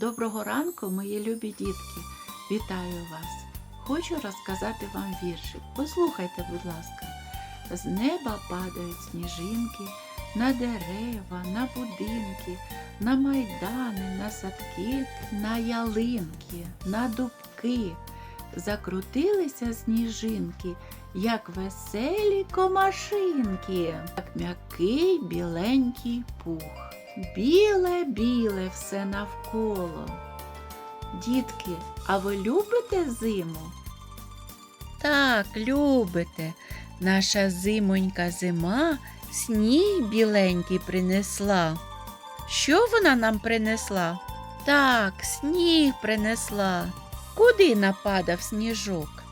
Доброго ранку, мої любі дітки! Вітаю вас! Хочу розказати вам віршик. Послухайте, будь ласка. З неба падають сніжинки на дерева, на будинки, на майдани, на садки, на ялинки, на дубки. Закрутилися сніжинки, як веселі комашинки, як м'який біленький пух. Біле, біле все навколо. Дітки, а ви любите зиму? Так, любите. Наша зимонька зима сніг біленький принесла. Що вона нам принесла? Так, сніг принесла. Куди нападав сніжок?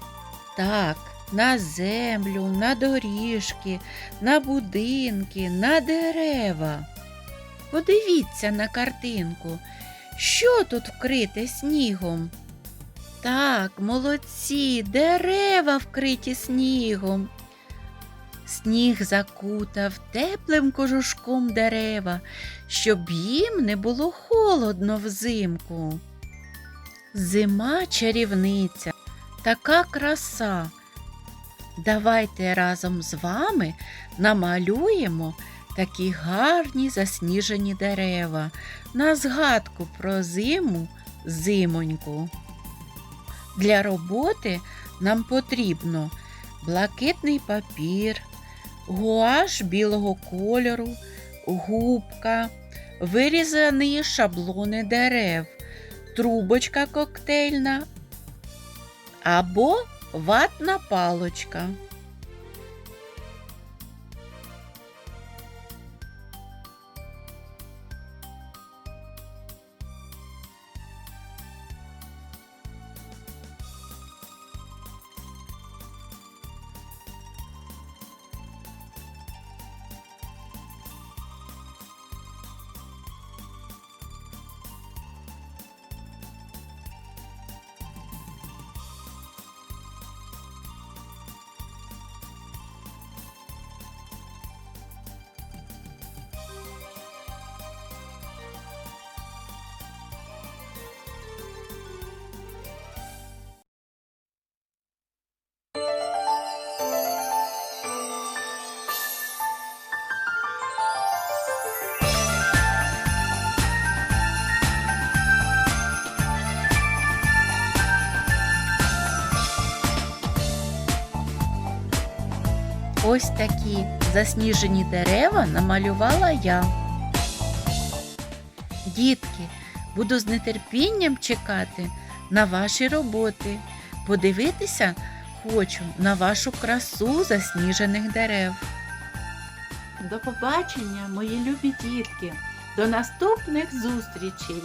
Так, на землю, на доріжки, на будинки, на дерева. Подивіться на картинку. Що тут вкрите снігом? Так, молодці, дерева вкриті снігом. Сніг закутав теплим кожушком дерева, щоб їм не було холодно взимку. Зима чарівниця, така краса. Давайте разом з вами намалюємо такі гарні засніжені дерева на згадку про зиму зимоньку. Для роботи нам потрібно блакитний папір, гуаш білого кольору, губка, вирізані шаблони дерев, трубочка коктейльна або ватна палочка. Ось такі засніжені дерева намалювала я. Дітки, буду з нетерпінням чекати на ваші роботи. Подивитися хочу на вашу красу засніжених дерев. До побачення, мої любі дітки. До наступних зустрічей!